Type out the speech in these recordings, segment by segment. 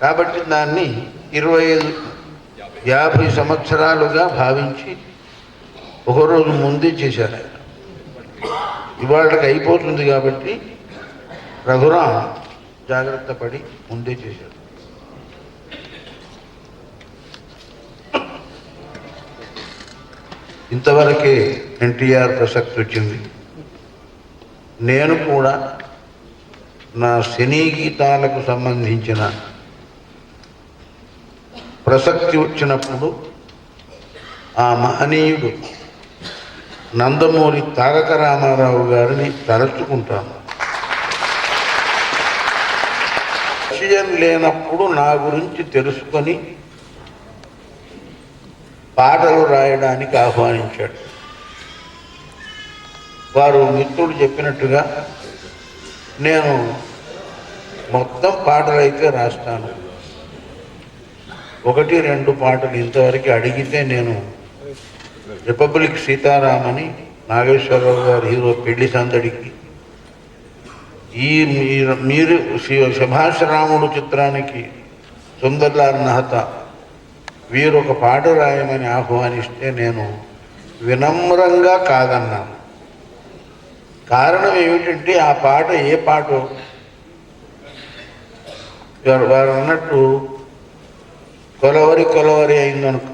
కాబట్టి దాన్ని ఇరవై ఐదు యాభై సంవత్సరాలుగా భావించి ఒకరోజు ముందే చేశారు ఆయన. ఇవాళకి అయిపోతుంది కాబట్టి రఘురాం జాగ్రత్త పడి ముందే చేశాడు. ఇంతవరకే ఎన్టీఆర్ ప్రసక్తి వచ్చింది. నేను కూడా నా సినీ గీతాలకు సంబంధించిన ప్రసక్తి వచ్చినప్పుడు ఆ మహనీయుడు నందమూరి తారక రామారావు గారిని తలుచుకుంటాను విషయం లేనప్పుడు నా గురించి తెలుసుకొని పాటలు రాయడానికి ఆహ్వానించాడు. వారు మిత్రుడు చెప్పినట్టుగా నేను మొత్తం పాటలు అయితే రాస్తాను. ఒకటి రెండు పాటలు ఇంతవరకు అడిగితే నేను రిపబ్లిక్ సీతారామని నాగేశ్వరరావు గారి హీరో పెళ్ళి సందడికి. ఈ మీరు మీరు సుభాష్ రాముడు చిత్రానికి సుందర్లాల్ నహత వీరు ఒక పాట రాయమని ఆహ్వానిస్తే నేను వినమ్రంగా కాదన్నాను. కారణం ఏమిటంటే ఆ పాట ఏ పాట? వారు వారు అన్నట్టు కొలవరి కొలవరి అయిందనుకో.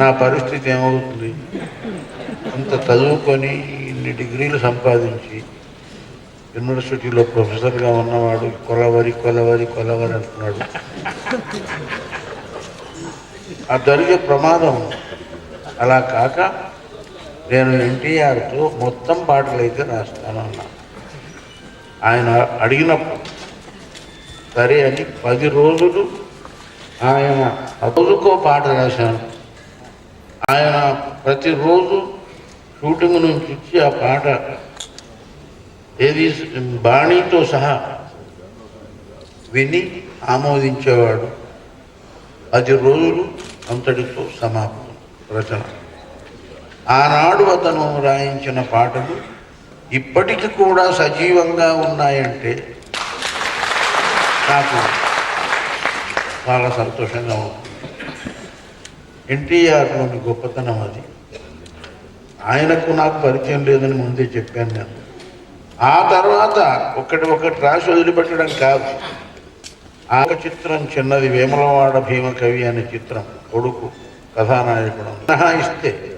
నా పరిస్థితి ఏమవుతుంది? అంత చదువుకొని ఇన్ని డిగ్రీలు సంపాదించి యూనివర్సిటీలో ప్రొఫెసర్గా ఉన్నవాడు కొలవరి కొలవరి కొలవరి అంటున్నాడు. ఆ జరిగే ప్రమాదం అలా కాక నేను ఎన్టీఆర్తో మొత్తం పాటలు అయితే రాస్తాను అన్నా ఆయన అడిగినప్పుడు సరే అని పది రోజులు ఆయన రోజుకో పాట రాశాను. ఆయన ప్రతిరోజు షూటింగ్ నుంచి వచ్చి ఆ పాట ఏది బాణీతో సహా విని ఆమోదించేవాడు. పది రోజులు అంతటితో సమాప్తం రచన. ఆనాడు అతను రాయించిన పాటలు ఇప్పటికి కూడా సజీవంగా ఉన్నాయంటే నాకు చాలా సంతోషంగా ఉంది. ఎన్టీఆర్లోని గొప్పతనం అది. ఆయనకు నాకు పరిచయం లేదని ముందే చెప్పాను నేను. ఆ తర్వాత ఒకటి ఒకటి రాసి వదిలిపెట్టడం కాదు. ఆ చిత్రం చిన్నది వేములవాడ భీమ కవి అనే చిత్రం కొడుకు కథానాయకుడు. మినహాయిస్తే.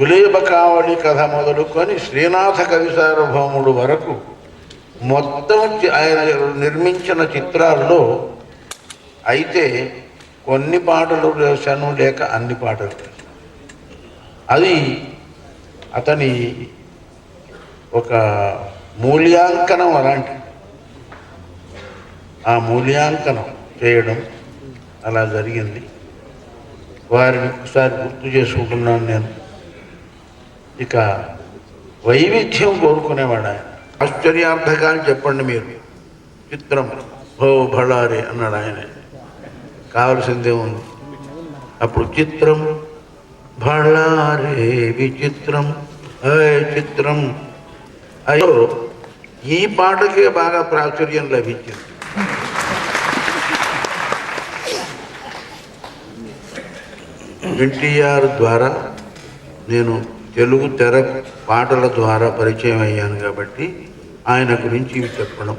గులేబకావళి కథ మొదలుకొని శ్రీనాథ కవి సార్వభౌముడు వరకు మొత్తం ఆయన నిర్మించిన చిత్రాల్లో అయితే కొన్ని పాటలు వేశాను లేక అన్ని పాటలు అది అతని ఒక మూల్యాంకనం అలాంటి ఆ మూల్యాంకనం చేయడం అలా జరిగింది. వారిని ఒకసారి గుర్తు చేసుకుంటున్నాను నేను. ఇక వైవిధ్యం కోరుకునేవాడు ఆయన. ఆశ్చర్యార్థకాన్ని చెప్పండి మీరు. చిత్రం. ఓ భళారి అన్నాడు ఆయన. కావలసిందే ఉంది. అప్పుడు చిత్రం. భళారే విచిత్రం. అయ్ చిత్రం. అయ్యో ఈ పాటకే బాగా ప్రాచుర్యం లభించింది. ఎన్టీఆర్ ద్వారా నేను తెలుగు తెర పాటల ద్వారా పరిచయం అయ్యాను కాబట్టి ఆయన గురించి చెప్పడం.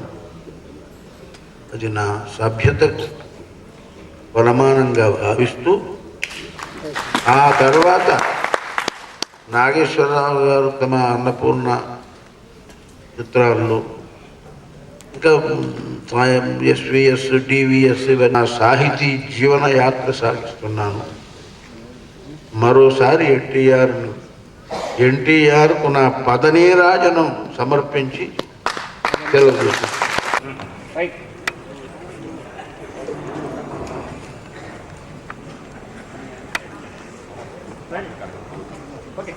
అది నా సభ్యతకు ప్రమాణంగా భావిస్తూ ఆ తర్వాత నాగేశ్వరరావు గారు తమ అన్నపూర్ణ చిత్రాల్లో ఇంకా ఎస్విఎస్ డివిఎస్ ఇవన్నీ నా సాహితీ జీవన యాత్ర సాగిస్తున్నాను. మరోసారి ఎన్టీఆర్ ఎన్టీఆర్కు నా పదనీరాజనం సమర్పించి சொல்லுங்கள் ரைட் Okay.